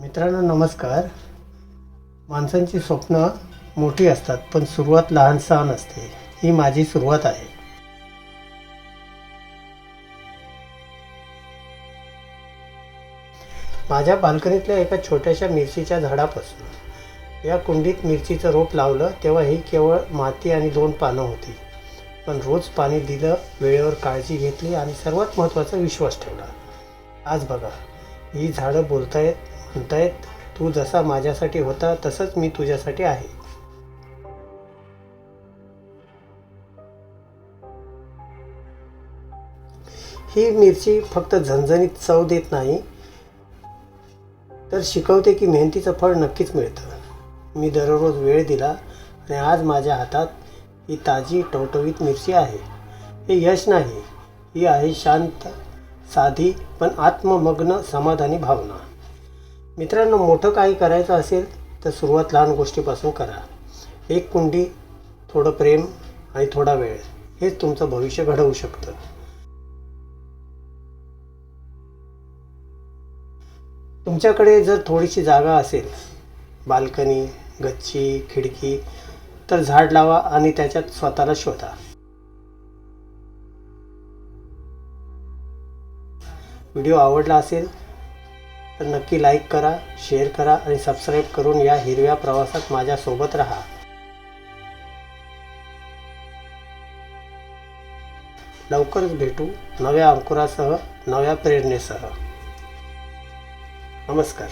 मित्रांनो नमस्कार. माणसांची स्वप्न मोठी असतात पण सुरुवात लहान सहान असते. ही माझी सुरुवात आहे. माझ्या बाल्कनीतल्या एका छोट्याशा मिरचीच्या झाडापासून या कुंडीत मिरचीचं रोप लावलं तेव्हा ही केवळ माती आणि दोन पानं होती. पण रोज पाणी दिलं वेळेवर काळजी घेतली आणि सर्वात महत्त्वाचा विश्वास ठेवला. आज बघा ही झाडं बोलतायत म्हणतायत तू जसा माझ्यासाठी होता तसंच मी तुझ्यासाठी आहे. ही मिरची फक्त झणझणीत चव देत नाही तर शिकवते की मेहनतीचं फळ नक्कीच मिळतं. मी दररोज वेळ दिला आणि आज माझ्या हातात ही ताजी टवटवीत मिरची आहे. हे यश नाही ही आहे शांत साधी पण आत्ममग्न समाधानी भावना. मित्रांनो मोठं काही करायचं असेल तर सुरुवात लहान गोष्टीपासून करा. एक कुंडी थोडं प्रेम आणि थोडा वेळ. हेच तुमचं भविष्य घडवू शकतं. तुमच्याकडे जर थोडीशी जागा असेल बाल्कनी गच्ची खिडकी तर झाड लावा आणि त्याच्यात स्वतःला शोधा. व्हिडिओ आवडला असेल तर नक्की लाईक करा शेअर करा आणि सबस्क्राईब करून या हिरव्या प्रवासात माझ्यासोबत राहा. लवकरच भेटू नव्या अंकुरासह नव्या प्रेरणेसह. नमस्कार.